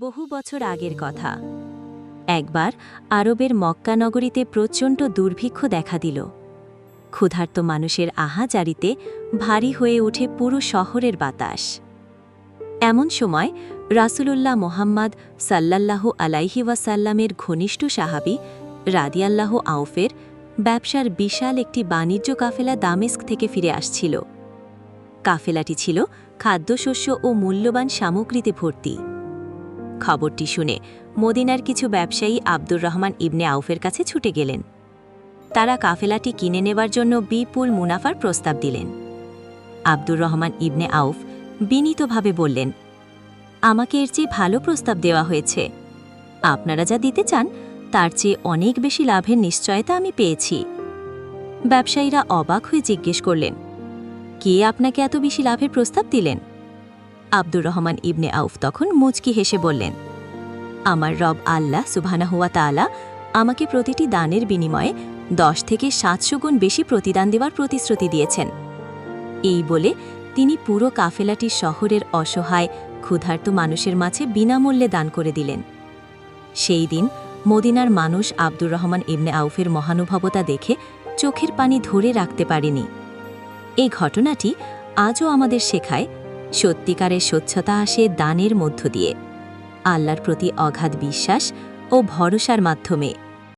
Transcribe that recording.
বহু বছর আগের কথা। একবার আরবের মক্কা নগরীতে প্রচণ্ড দুর্ভিক্ষ দেখা দিল। ক্ষুধার্ত মানুষের আহাজারিতে ভারী হয়ে ওঠে পুরো শহরের বাতাস। এমন সময় রাসূলুল্লাহ মোহাম্মদ সাল্লাল্লাহু আলাইহি ওয়াসাল্লামের ঘনিষ্ঠ সাহাবি রাদিয়াল্লাহ আউফের ব্যবসার বিশাল একটি বাণিজ্য কাফেলা দামেস্ক থেকে ফিরে আসছিল। কাফেলাটি ছিল খাদ্যশস্য ও মূল্যবান সামগ্রীতে ভর্তি। খবরটি শুনে মদিনার কিছু ব্যবসায়ী আব্দুর রহমান ইবনে আউফের কাছে ছুটে গেলেন। তারা কাফেলাটি কিনে নেবার জন্য বিপুল মুনাফার প্রস্তাব দিলেন। আব্দুর রহমান ইবনে আউফ বিনীতভাবে বললেন, আমাকে এর চেয়ে ভালো প্রস্তাব দেওয়া হয়েছে। আপনারা যা দিতে চান, তার চেয়ে অনেক বেশি লাভের নিশ্চয়তা আমি পেয়েছি। ব্যবসায়ীরা অবাক হয়ে জিজ্ঞেস করলেন, কে আপনাকে এত বেশি লাভের প্রস্তাব দিলেন? আব্দুর রহমান ইবনে আউফ তখন মুচকি হেসে বললেন, আমার রব আল্লাহ সুবহানাহুয়া তাআলা আমাকে প্রতিটি দানের বিনিময়ে দশ থেকে সাতশো গুণ বেশি প্রতিদান দেওয়ার প্রতিশ্রুতি দিয়েছেন। এই বলে তিনি পুরো কাফেলাটি শহরের অসহায়, ক্ষুধার্ত মানুষের মাঝে বিনামূল্যে দান করে দিলেন। সেই দিন মদিনার মানুষ আব্দুর রহমান ইবনে আউফের মহানুভবতা দেখে চোখের পানি ধরে রাখতে পারেনি। এই ঘটনাটি আজও আমাদের শেখায় সত্যিকারের স্বচ্ছতা আসে দানের মধ্য দিয়ে। আল্লাহর প্রতি অগাধ বিশ্বাস ও ভরসার মাধ্যমে।